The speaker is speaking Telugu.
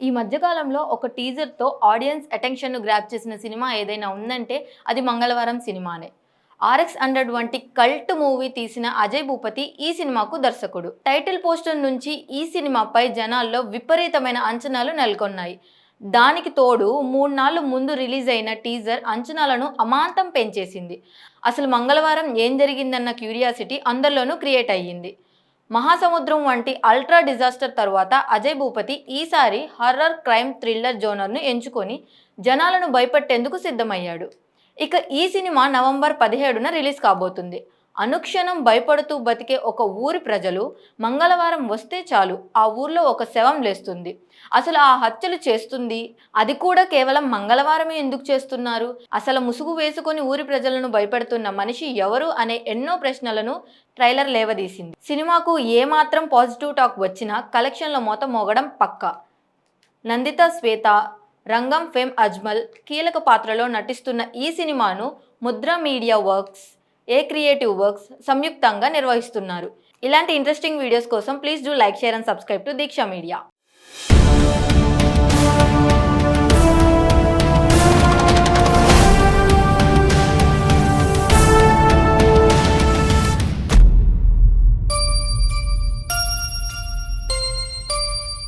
ఈ మధ్యకాలంలో ఒక టీజర్తో ఆడియన్స్ అటెన్షన్ను గ్రాప్ చేసిన సినిమా ఏదైనా ఉందంటే అది మంగళవారం సినిమానే. ఆర్ఎక్స్ హండ్రెడ్ వంటి కల్ట్ మూవీ తీసిన అజయ్ భూపతి ఈ సినిమాకు దర్శకుడు. టైటిల్ పోస్టర్ నుంచి ఈ సినిమాపై జనాల్లో విపరీతమైన అంచనాలు నెలకొన్నాయి. దానికి తోడు మూడు నాళ్ళు ముందు రిలీజ్ అయిన టీజర్ అంచనాలను అమాంతం పెంచేసింది. అసలు మంగళవారం ఏం జరిగిందన్న క్యూరియాసిటీ అందరిలోనూ క్రియేట్ అయ్యింది. మహాసముద్రం వంటి అల్ట్రా డిజాస్టర్ తరువాత అజయ్ భూపతి ఈసారి హర్రర్ క్రైమ్ థ్రిల్లర్ జోనర్ను ఎంచుకొని జనాలను భయపెట్టేందుకు సిద్ధమయ్యాడు. ఇక ఈ సినిమా నవంబర్ పదిహేడున రిలీజ్ కాబోతుంది. అనుక్షణం భయపడుతూ బతికే ఒక ఊరి ప్రజలు మంగళవారం వస్తే చాలు ఆ ఊర్లో ఒక శవం లేస్తుంది. అసలు ఆ హత్యలు చేస్తుంది? అది కూడా కేవలం మంగళవారమే ఎందుకు చేస్తున్నారు? అసలు ముసుగు వేసుకొని ఊరి ప్రజలను భయపెడుతున్న మనిషి ఎవరు అనే ఎన్నో ప్రశ్నలను ట్రైలర్ లేవదీసింది. సినిమాకు ఏమాత్రం పాజిటివ్ టాక్ వచ్చినా కలెక్షన్ల మూత మోగడం పక్కా. నందిత శ్వేత రంగం ఫేమ్ అజ్మల్ కీలక పాత్రలో నటిస్తున్న ఈ సినిమాను Mudra media works A creative works సంయుక్తంగా నిర్వహిస్తున్నారు. ఇలాంటి ఇంట్రెస్టింగ్ వీడియోస్ కోసం please do like share and subscribe to Deeksha media